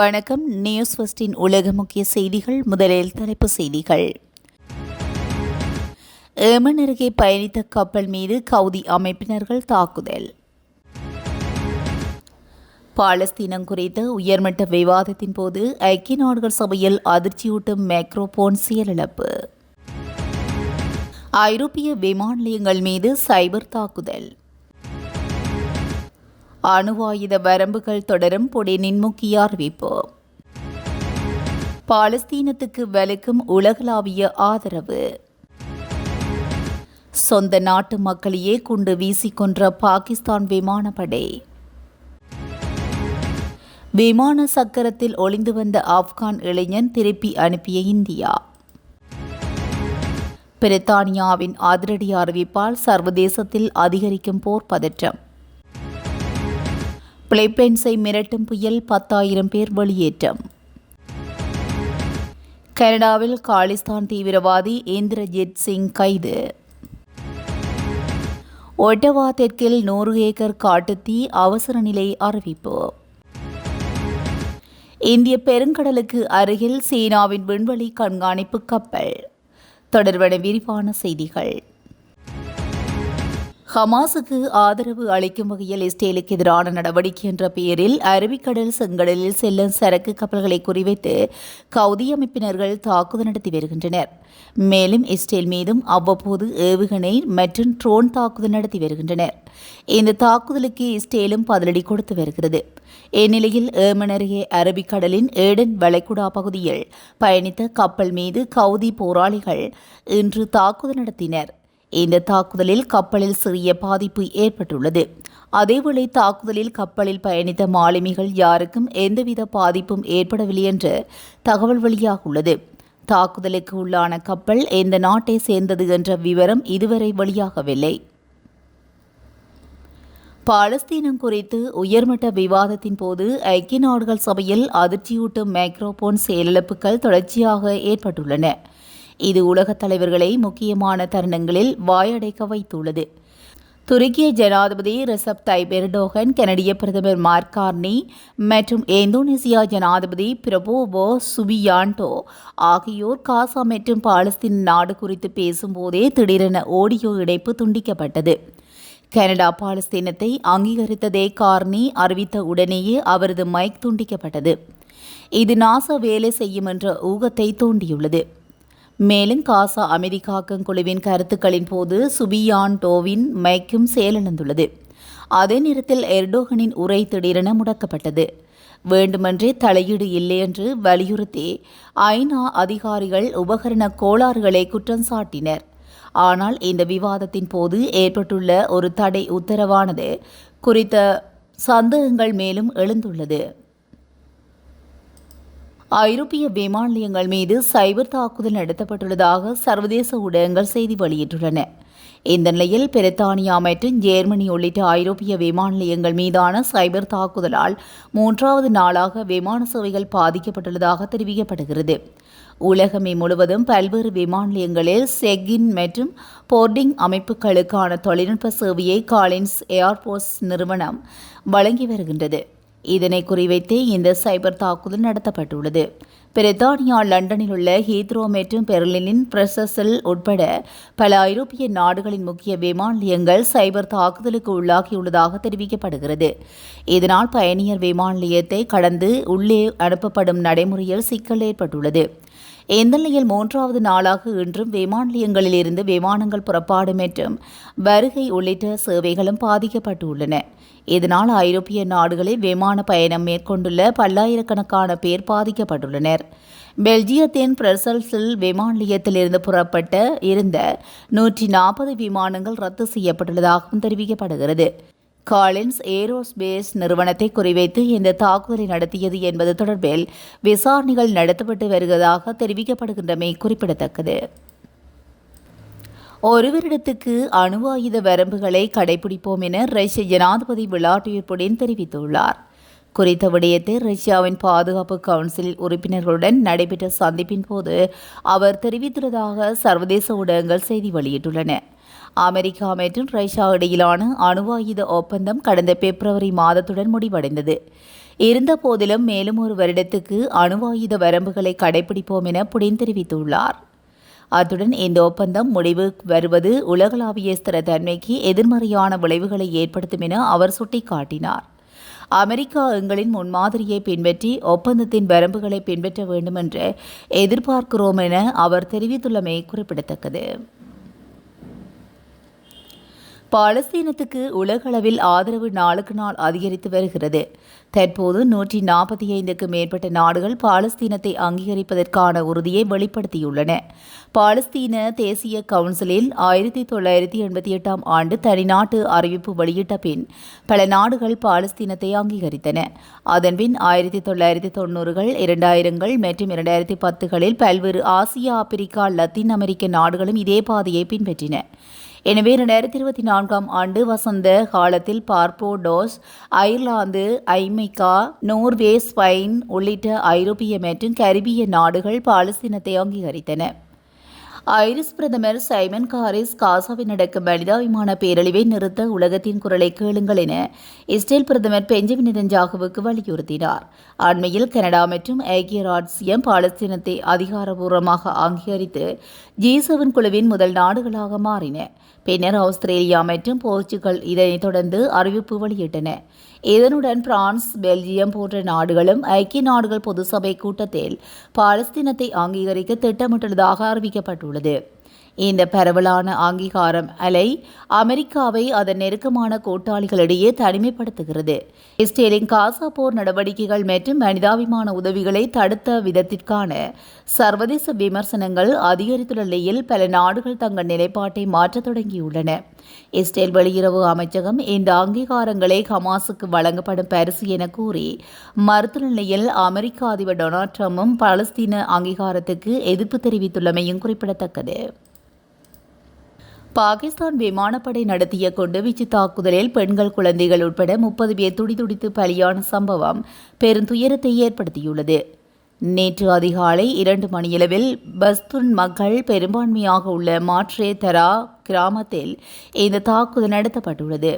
வணக்கம். நியூஸ் ஃபஸ்டின் உலக முக்கிய செய்திகள் முதலில் தலைப்பு செய்திகள். ஏமன் அருகே பயணித்த கப்பல் மீது கவுதி அமைப்பினர்கள் தாக்குதல். பாலஸ்தீனம் குறித்த உயர்மட்ட விவாதத்தின் போது ஐக்கிய நாடுகள் சபையில் அதிர்ச்சியூட்டும் மேக்ரோபோன் செயலிழப்பு. ஐரோப்பிய விமான நிலையங்கள் மீது சைபர் தாக்குதல். அணுவாயுத வரம்புகள் தொடரும் புடினின் முக்கிய அறிவிப்பு. பாலஸ்தீனத்துக்கு வலுக்கும் உலகளாவிய ஆதரவு. சொந்த நாட்டு மக்களையே குண்டு வீசிக்கொன்ற பாகிஸ்தான் விமானப்படை. விமான சக்கரத்தில் ஒளிந்து வந்த ஆப்கான் இளைஞன் திருப்பி அனுப்பிய இந்தியா. பிரித்தானியாவின் அதிரடி அறிவிப்பால் சர்வதேசத்தில் அதிகரிக்கும் போர் பதற்றம். பிலிப்பைன்ஸை மிரட்டும் புயல் பத்தாயிரம் பேர் வெளியேற்றம். கனடாவில் காலிஸ்தான் தீவிரவாதி இந்திரஜித் சிங் கைது. ஒட்டவா தெற்கில் நூறு ஏக்கர் காட்டுத்தீ அவசர நிலை அறிவிப்பு. இந்திய பெருங்கடலுக்கு அருகில் சீனாவின் விண்வெளி கண்காணிப்பு கப்பல். தொடர்பான விரிவான செய்திகள். ஹமாஸுக்கு ஆதரவு அளிக்கும் வகையில் இஸ்ரேலுக்கு எதிரான நடவடிக்கை என்ற பெயரில் அரபிக்கடல் செங்கடலில் செல்லும் சரக்கு கப்பல்களை குறிவைத்து கவுதி அமைப்பினர்கள் தாக்குதல் நடத்தி வருகின்றனர். மேலும் இஸ்ரேல் மீதும் அவ்வப்போது ஏவுகணை மற்றும் ட்ரோன் தாக்குதல் நடத்தி வருகின்றனர். இந்த தாக்குதலுக்கு இஸ்ரேலும் பதிலடி கொடுத்து வருகிறது. இந்நிலையில் ஏமன் அருகே அரபிக்கடலின் ஏடன் வளைகுடா பகுதியில் பயணித்த கப்பல் மீது கவுதி போராளிகள் இன்று தாக்குதல் நடத்தினர். இந்த தாக்குதலில் கப்பலில் சிறிய பாதிப்பு ஏற்பட்டுள்ளது. அதேவேளை தாக்குதலில் கப்பலில் பயணித்த மாலுமிகள் யாருக்கும் எந்தவித பாதிப்பும் ஏற்படவில்லை என்று தகவல் வெளியாகுள்ளது தாக்குதலுக்கு உள்ளான கப்பல் எந்த நாட்டை சேர்ந்தது என்ற விவரம் இதுவரை வெளியாகவில்லை. பாலஸ்தீனம் குறித்து உயர்மட்ட விவாதத்தின் போது ஐக்கிய நாடுகள் சபையில் அதிர்ச்சியூட்டும் மைக்ரோபோன் செயலிழப்புகள் தொடர்ச்சியாக ஏற்பட்டுள்ளன. இது உலகத் தலைவர்களை முக்கியமான தருணங்களில் வாயடைக்க வைத்துள்ளது. துருக்கிய ஜனாதிபதி ரிசப் தைப் எர்டோகன் கனடிய பிரதமர் மார்க் கார்னி மற்றும் இந்தோனேசியா ஜனாதிபதி பிரபோவோ சுபியாண்டோ ஆகியோர் காசா மற்றும் பாலஸ்தீன் நாடு குறித்து பேசும்போதே திடீரென ஓடியோ இணைப்பு துண்டிக்கப்பட்டது. கனடா பாலஸ்தீனத்தை அங்கீகரித்ததை கார்னி அறிவித்த உடனேயே அவரது மைக் துண்டிக்கப்பட்டது. இது நாசா வேலை செய்யும் என்ற ஊகத்தை தூண்டியுள்ளது. மேலும் காசா அமெரிக்காக்கும் குழுவின் கருத்துக்களின் போது சுபியான் டோவின் மைக்கும் செயலிழந்துள்ளது. அதே நேரத்தில் எர்டோகனின் உரை திடீரென முடக்கப்பட்டது. வேண்டுமென்றே தலையீடு இல்லை என்று வலியுறுத்தி ஐநா அதிகாரிகள் உபகரண கோளாறுகளை குற்றம் சாட்டினர். ஆனால் இந்த விவாதத்தின் போது ஏற்பட்டுள்ள ஒரு தடை உத்தரவானது குறித்த சந்தேகங்கள் மேலும் எழுந்துள்ளது. ஐரோப்பிய விமான நிலையங்கள் மீது சைபர் தாக்குதல் நடத்தப்பட்டுள்ளதாக சர்வதேச ஊடகங்கள் செய்தி வெளியிட்டுள்ளன. இந்த நிலையில் பிரித்தானியா மற்றும் ஜெர்மனி உள்ளிட்ட ஐரோப்பிய விமான நிலையங்கள் மீதான சைபர் தாக்குதலால் மூன்றாவது நாளாக விமான சேவைகள் பாதிக்கப்பட்டுள்ளதாக தெரிவிக்கப்படுகிறது. உலகமே முழுவதும் பல்வேறு விமான நிலையங்களில் செக்இன் மற்றும் போர்டிங் அமைப்புகளுக்கான தொழில்நுட்ப சேவையை காலின்ஸ் ஏர்போர்ட்ஸ் நிறுவனம் வழங்கி வருகின்றது. இதனை குறிவைத்து இந்த சைபர் தாக்குதல் நடத்தப்பட்டுள்ளது. பிரித்தானியா லண்டனில் உள்ள ஹீத்ரோ மற்றும் பெர்லினின் பிரசஸில் உட்பட பல ஐரோப்பிய நாடுகளின் முக்கிய விமான நிலையங்கள் சைபர் தாக்குதலுக்கு உள்ளாகியுள்ளதாக தெரிவிக்கப்படுகிறது. இதனால் பயணியர் விமான நிலையத்தை கடந்து உள்ளே அனுப்பப்படும் நடைமுறையில் சிக்கல் ஏற்பட்டுள்ளது. இந்த நிலையில் மூன்றாவது நாளாக இன்றும் விமான நிலையங்களிலிருந்து விமானங்கள் புறப்பாடு மற்றும் வருகை உள்ளிட்ட சேவைகளும் பாதிக்கப்பட்டுள்ளன. இதனால் ஐரோப்பிய நாடுகளில் விமான பயணம் மேற்கொண்டுள்ள பல்லாயிரக்கணக்கான பேர் பாதிக்கப்பட்டுள்ளனர். பெல்ஜியத்தின் பிரசல்ஸில் விமான நிலையத்திலிருந்து புறப்பட்ட இருந்த நூற்றி நாற்பது விமானங்கள் ரத்து செய்யப்பட்டுள்ளதாகவும் தெரிவிக்கப்படுகிறது. காலின்ஸ் ஏரோஸ்பேஸ் நிறுவனத்தை குறிவைத்து இந்த தாக்குதலை நடத்தியது என்பது தொடர்பில் விசாரணைகள் நடத்தப்பட்டு வருவதாக தெரிவிக்கப்படுகின்றமை குறிப்பிடத்தக்கது. ஒரு வருடத்துக்கு வரம்புகளை கடைபிடிப்போம் என ரஷ்ய ஜனாதிபதி விளாடிமிர் புடின் தெரிவித்துள்ளார். குறித்த விடயத்தை ரஷ்யாவின் பாதுகாப்பு கவுன்சில் உறுப்பினர்களுடன் நடைபெற்ற சந்திப்பின் போது அவர் தெரிவித்துள்ளதாக சர்வதேச ஊடகங்கள் செய்தி வெளியிட்டுள்ளன. அமெரிக்கா மற்றும் ரஷ்யா இடையிலான அணுவாயுத ஒப்பந்தம் கடந்த பிப்ரவரி மாதத்துடன் முடிவடைந்தது. இருந்தபோதிலும் மேலும் ஒரு வருடத்துக்கு அணுவாயுத வரம்புகளை கடைபிடிப்போம் என புடின் தெரிவித்துள்ளார். அத்துடன் இந்த ஒப்பந்தம் முடிவு வருவது உலகளாவிய ஸ்திரத்தன்மைக்கு எதிர்மறையான விளைவுகளை ஏற்படுத்தும் என அவர் சுட்டிக்காட்டினார். அமெரிக்கா எங்களின் முன்மாதிரியை பின்பற்றி ஒப்பந்தத்தின் வரம்புகளை பின்பற்ற வேண்டும் என்று எதிர்பார்க்கிறோம் என அவர் தெரிவித்துள்ளமை குறிப்பிடத்தக்கது. பாலஸ்தீனத்துக்கு உலகளவில் ஆதரவு நாளுக்கு நாள் அதிகரித்து வருகிறது. தற்போது நூற்றி நாற்பத்தி ஐந்துக்கு மேற்பட்ட நாடுகள் பாலஸ்தீனத்தை அங்கீகரிப்பதற்கான உறுதியை வெளிப்படுத்தியுள்ளன. பாலஸ்தீன தேசிய கவுன்சிலில் ஆயிரத்தி தொள்ளாயிரத்தி எண்பத்தி எட்டாம் ஆண்டு தனிநாட்டு அறிவிப்பு வெளியிட்ட பின் பல நாடுகள் பாலஸ்தீனத்தை அங்கீகரித்தன. அதன்பின் ஆயிரத்தி தொள்ளாயிரத்தி தொன்னூறுகள் இரண்டாயிரங்கள் மற்றும் இரண்டாயிரத்தி பத்துகளில் பல்வேறு ஆசியா ஆப்பிரிக்கா லத்தீன் அமெரிக்க நாடுகளும் இதே பாதையை பின்பற்றின. எனவே இரண்டாயிரத்தி இருபத்தி நான்காம் ஆண்டு வசந்த காலத்தில் Barbados Ireland Jamaica Norway Spain உள்ளிட்ட ஐரோப்பிய மற்றும் கரிபிய நாடுகள் பாலஸ்தீனத்தை அங்கீகரித்தன. ஐரிஸ் பிரதமர் சைமன் காரிஸ் காசாவில் நடக்கும் மனிதாபிமான பேரழிவை நிறுத்த உலகத்தின் குரலை கேளுங்கள் என இஸ்ரேல் பிரதமர் பெஞ்சமின் நெதன்ஜாகுவுக்கு வலியுறுத்தினார். அண்மையில் கனடா மற்றும் ஐக்கிய ராட்சியம் பாலஸ்தீனத்தை அதிகாரபூர்வமாக அங்கீகரித்து ஜி செவன் குழுவின் முதல் நாடுகளாக மாறின. பின்னர் ஆஸ்திரேலியா மற்றும் போர்ச்சுகல் இதனைத் தொடர்ந்து அறிவிப்பு வெளியிட்டன. இதனுடன் பிரான்ஸ் பெல்ஜியம் போன்ற நாடுகளும் ஐக்கிய நாடுகள் பொதுசபை கூட்டத்தில் பாலஸ்தீனத்தை அங்கீகரிக்க திட்டமிட்டுள்ளதாக அறிவிக்கப்பட்டுள்ளது. இந்த பரவலான அங்கீகாரம் அலை அமெரிக்காவை அதன் நெருக்கமான கூட்டாளிகளிடையே தனிமைப்படுத்துகிறது. இஸ்ரேலின் காசா போர் நடவடிக்கைகள் மற்றும் மனிதாபிமான உதவிகளை தடுத்த விதத்திற்கான சர்வதேச விமர்சனங்கள் அதிகரித்துள்ள நிலையில் பல நாடுகள் தங்கள் நிலைப்பாட்டை மாற்றத் தொடங்கியுள்ளன. இஸ்ரேல் வெளியுறவு அமைச்சகம் இந்த அங்கீகாரங்களை ஹமாஸுக்கு வழங்கப்படும் பரிசு என கூறி மறுத்துள்ள நிலையில் அமெரிக்க அதிபர் டொனால்ட் ட்ரம்பும் பலஸ்தீன அங்கீகாரத்துக்கு எதிர்ப்பு தெரிவித்துள்ளமையும் குறிப்பிடத்தக்கது. பாகிஸ்தான் விமானப்படை நடத்திய குண்டுவீச்சு தாக்குதலில் பெண்கள் குழந்தைகள் உட்பட முப்பது பேர் துடிதுடித்து பலியான சம்பவம் பெருந்துயரத்தை ஏற்படுத்தியுள்ளது. நேற்று அதிகாலை இரண்டு மணியளவில் பஸ்துன் மக்கள் பெரும்பான்மையாக உள்ள மாட்ரே தரா கிராமத்தில் இந்த தாக்குதல் நடத்தப்பட்டுள்ளது.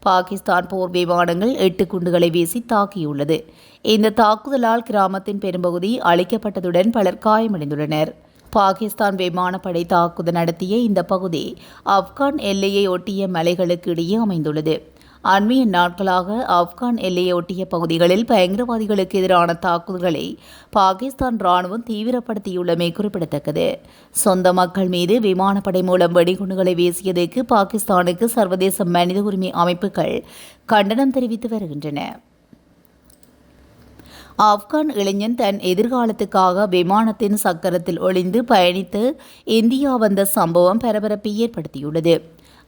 பாகிஸ்தான் போர் விமானங்கள் எட்டு குண்டுகளை வீசி தாக்கியுள்ளது. இந்த தாக்குதலால் கிராமத்தின் பெரும்பகுதி அழிக்கப்பட்டதுடன் பலர் காயமடைந்துள்ளனர். பாகிஸ்தான் விமானப்படை தாக்குதல் நடத்திய இந்த பகுதி ஆப்கான் எல்லையை ஒட்டிய மலைகளுக்கு இடையே அமைந்துள்ளது. அண்மைய நாட்களாக ஆப்கான் எல்லையை ஒட்டிய பகுதிகளில் பயங்கரவாதிகளுக்கு எதிரான தாக்குதல்களை பாகிஸ்தான் ராணுவம் தீவிரப்படுத்தியுள்ளமை குறிப்பிடத்தக்கது. சொந்த மக்கள் மீது விமானப்படை மூலம் வெடிகுண்டுகளை வீசியதற்கு பாகிஸ்தானுக்கு சர்வதேச மனித உரிமை அமைப்புகள் கண்டனம் தெரிவித்து வருகின்றன. ஆப்கான் இளைஞன் தன் எதிர்காலத்துக்காக விமானத்தின் சக்கரத்தில் ஒளிந்து பயணித்து இந்தியா வந்த சம்பவம் பரபரப்பை ஏற்படுத்தியுள்ளது.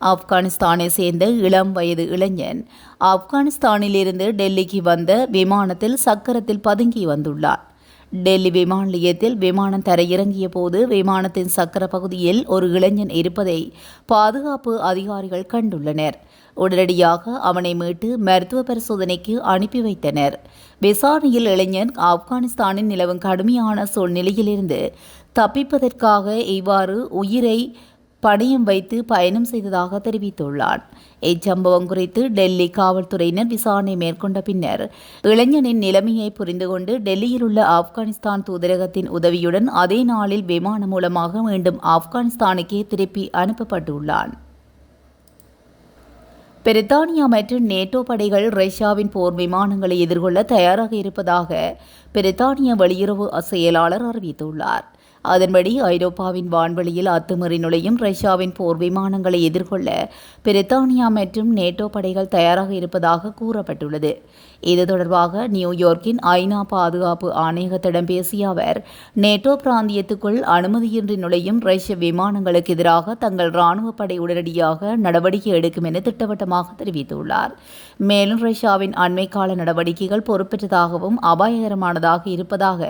ஆப்கானிஸ்தானை சேர்ந்த இளம் வயது இளைஞன் ஆப்கானிஸ்தானிலிருந்து டெல்லிக்கு வந்த விமானத்தில் சக்கரத்தில் பதுங்கி வந்துள்ளார். டெல்லி விமான நிலையத்தில் விமானம் தரையிறங்கிய போது விமானத்தின் சக்கர பகுதியில் ஒரு இளைஞன் இருப்பதை பாதுகாப்பு அதிகாரிகள் கண்டுள்ளனர். உடனடியாக அவனை மீட்டு மருத்துவ பரிசோதனைக்கு அனுப்பி வைத்தனர். விசாரணையில் இளைஞன் ஆப்கானிஸ்தானின் நிலவும் கடுமையான சூழ்நிலையிலிருந்து தப்பிப்பதற்காக இவ்வாறு உயிரை பணியம் வைத்து பயணம் செய்ததாக தெரிவித்துள்ளான். இச்சம்பவம் குறித்து டெல்லி காவல்துறையினர் விசாரணை மேற்கொண்ட பின்னர் இளைஞனின் நிலைமையை புரிந்து கொண்டு டெல்லியில் உள்ள ஆப்கானிஸ்தான் தூதரகத்தின் உதவியுடன் அதே நாளில் விமானம் மூலமாக மீண்டும் ஆப்கானிஸ்தானுக்கே திருப்பி அனுப்பப்பட்டுள்ளான். பிரித்தானியா மற்றும் நேட்டோ படைகள் ரஷ்யாவின் போர் விமானங்களை எதிர்கொள்ள தயாராக இருப்பதாக பிரித்தானிய வெளியுறவு செயலாளர் அறிவித்துள்ளார். அதன்படி ஐரோப்பாவின் வான்வெளியில் அத்துமீறி நுழையும் ரஷ்யாவின் போர் விமானங்களை எதிர்கொள்ள பிரித்தானியா மற்றும் நேட்டோ படைகள் தயாராக இருப்பதாக கூறப்பட்டுள்ளது. இது தொடர்பாக நியூயார்க்கின் ஐநா பாதுகாப்பு ஆணையகத்திடம் பேசிய அவர் நேட்டோ பிராந்தியத்துக்குள் அனுமதியின்றி நுழையும் ரஷ்ய விமானங்களுக்கு எதிராக தங்கள் ராணுவ படை உடனடியாக நடவடிக்கை எடுக்கும் என திட்டவட்டமாக தெரிவித்துள்ளார். மேலும் ரஷ்யாவின் அண்மைக்கால நடவடிக்கைகள் பொறுப்பற்றதாகவும் அபாயகரமானதாக இருப்பதாக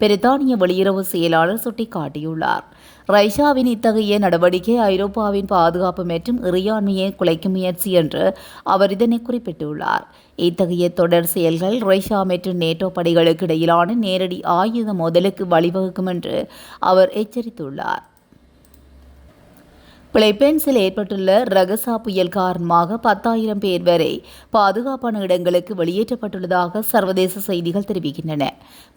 பிரித்தானிய வெளியுறவு செயலாளர் சுட்டிக்காட்டியுள்ளார். ரஷ்யாவின் இத்தகைய நடவடிக்கை ஐரோப்பாவின் பாதுகாப்பு மற்றும் இறையாண்மையை குலைக்கும் முயற்சி என்று அவர் இதனை குறிப்பிட்டுள்ளார். இத்தகைய தொடர் செயல்கள் ரஷ்யா மற்றும் நேட்டோ படைகளுக்கு இடையிலான நேரடி ஆயுத மோதலுக்கு வழிவகுக்கும் என்று அவர் எச்சரித்துள்ளார். பிலிப்பைன்ஸில் ஏற்பட்டுள்ள ரகசா புயல் காரணமாக பத்தாயிரம் பேர் வரை பாதுகாப்பான இடங்களுக்கு வெளியேற்றப்பட்டுள்ளதாக சர்வதேச செய்திகள் தெரிவிக்கின்றன.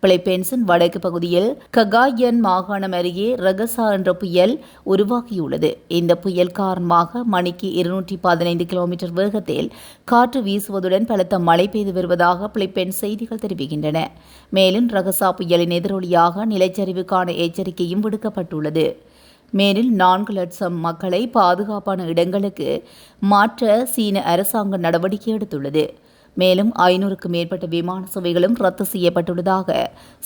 பிலிப்பைன்ஸின் வடக்கு பகுதியில் ககாயன் மாகாணம் அருகே ரகசா என்ற புயல் உருவாகியுள்ளது. இந்த புயல் காரணமாக மணிக்கு இருநூற்றி பதினைந்து கிலோமீட்டர் வேகத்தில் காற்று வீசுவதுடன் பலத்த மழை பெய்து வருவதாக பிலிப்பைன்ஸ் செய்திகள் தெரிவிக்கின்றன. மேலும் ரகசா புயலின் எதிரொலியாக நிலச்சரிவுக்கான எச்சரிக்கையும் விடுக்கப்பட்டுள்ளது. மேலில் நான்கு லட்சம் மக்களை பாதுகாப்பான இடங்களுக்கு மாற்ற சீன அரசாங்கம் நடவடிக்கை எடுத்துள்ளது. மேலும் ஐநூறுக்கும் மேற்பட்ட விமான சேவைகளும் ரத்து செய்யப்பட்டுள்ளதாக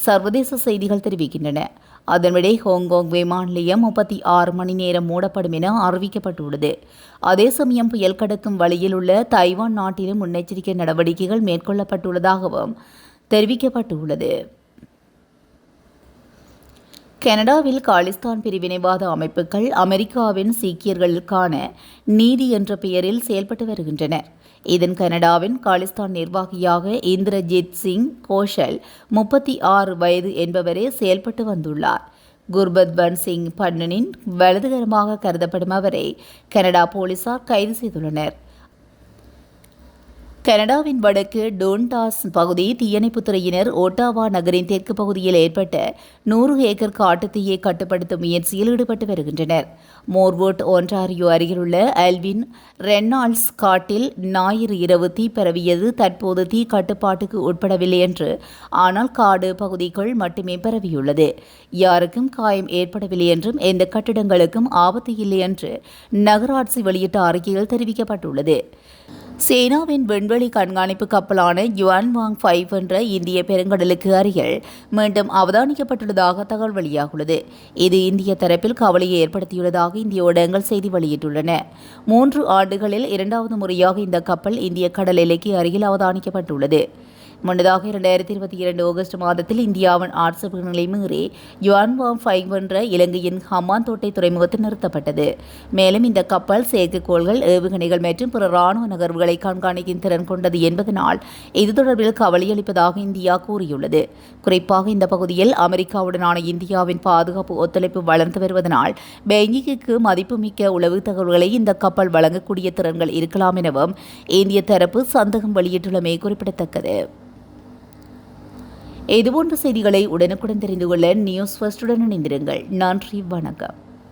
சர்வதேச செய்திகள் தெரிவிக்கின்றன. அதன்படி ஹாங்காங் விமான நிலையம் முப்பத்தி ஆறு மணி நேரம் மூடப்படும் என அறிவிக்கப்பட்டுள்ளது. அதே சமயம் புயல் கடக்கும் வழியில் உள்ள தைவான் நாட்டிலும் முன்னெச்சரிக்கை நடவடிக்கைகள் மேற்கொள்ளப்பட்டுள்ளதாகவும் தெரிவிக்கப்பட்டுள்ளது. கனடாவில் காலிஸ்தான் பிரிவினைவாத அமைப்புகள் அமெரிக்காவின் சீக்கியர்களுக்கான நீதி என்ற பெயரில் செயல்பட்டு வருகின்றன. இதன் கனடாவின் காலிஸ்தான் நிர்வாகியாக இந்திரஜித் சிங் கோஷல் முப்பத்தி ஆறு வயது என்பவரே செயல்பட்டு வந்துள்ளார். குர்பத்வன் சிங் பன்னனின் வலதுகரமாக கருதப்படும் அவரை கனடா போலீசார் கைது செய்துள்ளனர். கனடாவின் வடக்கு டோன்டாஸ் பகுதி தீயணைப்புத்துறையினர் ஓட்டாவா நகரின் தெற்கு பகுதியில் ஏற்பட்ட நூறு ஏக்கர் காட்டுத்தீயை கட்டுப்படுத்தும் முயற்சியில் ஈடுபட்டு வருகின்றனர். மோர்வோட் ஒன்றாரியோ அருகிலுள்ள அல்வின் ரெனால்ட்ஸ் காட்டில் ஞாயிறு இரவு தீ பரவியது. தற்போது தீ கட்டுப்பாட்டுக்கு உட்படவில்லை என்று ஆனால் காடு பகுதிக்குள் மட்டுமே பரவியுள்ளது. யாருக்கும் காயம் ஏற்படவில்லை என்றும் எந்த கட்டிடங்களுக்கும் ஆபத்து இல்லை என்று நகராட்சி வெளியிட்ட அறிக்கையில் தெரிவிக்கப்பட்டுள்ளது. சேனாவின் விண்வெளி கண்காணிப்பு கப்பலான யுவான் வாங் ஃபைவ் என்ற இந்திய பெருங்கடலுக்கு அருகில் மீண்டும் அவதானிக்கப்பட்டுள்ளதாக தகவல் வெளியாகுள்ளது. இது இந்திய தரப்பில் கவலையை ஏற்படுத்தியுள்ளதாக இந்திய ஊடகங்கள் செய்தி வெளியிட்டுள்ளன. மூன்று ஆண்டுகளில் இரண்டாவது முறையாக இந்த கப்பல் இந்திய கடல் எல்லைக்கு அருகில் அவதானிக்கப்பட்டுள்ளது. முன்னதாக இரண்டாயிரத்தி இருபத்தி இரண்டு ஆகஸ்ட் மாதத்தில் இந்தியாவின் ஆட்சேபங்களை மீறி யுவான்வாம் ஃபைவ் என்ற இலங்கையின் ஹமாந்தோட்டை தோட்டை துறைமுகத்தில் நிறுத்தப்பட்டது. மேலும் இந்த கப்பல் செயற்கைக்கோள்கள் ஏவுகணைகள் மற்றும் பிற இராணுவ நகர்வுகளை கண்காணிக்கும் திறன் கொண்டது என்பதனால் இது தொடர்பில் கவலையளிப்பதாக இந்தியா கூறியுள்ளது. குறிப்பாக இந்த பகுதியில் அமெரிக்காவுடனான இந்தியாவின் பாதுகாப்பு ஒத்துழைப்பு வளர்ந்து வருவதனால் பெய்ஜிங்குக்கு மதிப்புமிக்க உளவு தகவல்களை இந்த கப்பல் வழங்கக்கூடிய திறன்கள் இருக்கலாம் எனவும் இந்திய தரப்பு சந்தேகம் வெளியிட்டுள்ளமை குறிப்பிடத்தக்கது. இதுபோன்ற செய்திகளை உடனுக்குடன் தெரிந்து கொள்ள நியூஸ் ஃபர்ஸ்டுடன் இணைந்திருங்கள். நன்றி வணக்கம்.